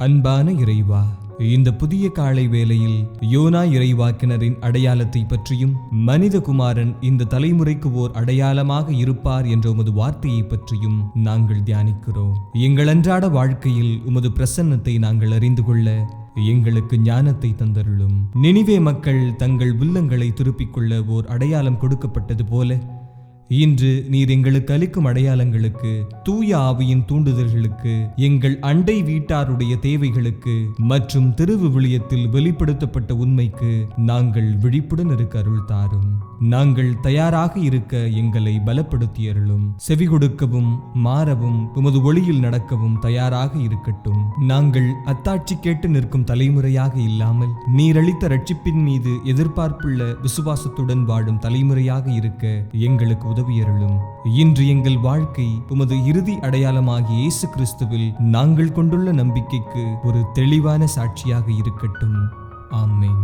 அன்பான இறைவா இந்த புதிய காலை வேளையில் யோனா இறைவாக்கினரின் அடையாளத்தை பற்றியும் மனிதகுமாரன் இந்த தலைமுறைக்கு ஓர் அடையாளமாக இருப்பார் என்ற உமது வார்த்தையை பற்றியும் நாங்கள் தியானிக்கிறோம். எங்கள் அன்றாட வாழ்க்கையில் உமது பிரசன்னத்தை நாங்கள் அறிந்து கொள்ள எங்களுக்கு ஞானத்தை தந்தருளும். நினிவே மக்கள் தங்கள் உள்ளங்களை திருப்பிக் கொள்ள ஓர் அடையாளம் கொடுக்கப்பட்டது போல இன்று நீர் எங்களுக்கு அளிக்கும் அடையாளங்களுக்கு தூய ஆவியின் தூண்டுதல்களுக்கு எங்கள் அண்டை வீட்டாருடைய தேவைகளுக்கு மற்றும் திருவிவிலியத்தில் வெளிப்படுத்தப்பட்ட உண்மைக்கு நாங்கள் விழிப்புடன் இருக்க அருள் தாரும். நாங்கள் தயாராக இருக்க எங்களை பலப்படுத்தி அருளும் செவி கொடுக்கவும் மாறவும் உமது ஒளியில் நடக்கவும் தயாராக இருக்கட்டும். நாங்கள் அத்தாட்சி கேட்டு நிற்கும் தலைமுறையாக இல்லாமல் நீரளித்த ரட்சிப்பின் மீது எதிர்பார்ப்புள்ள விசுவாசத்துடன் வாழும் தலைமுறையாக இருக்க எங்களுக்கு உதவியருளும். இன்று எங்கள் வாழ்க்கை உமது இறுதி அடையாளமாகிய இயேசு கிறிஸ்துவில் நாங்கள் கொண்டுள்ள நம்பிக்கைக்கு ஒரு தெளிவான சாட்சியாக இருக்கட்டும். ஆமேன்.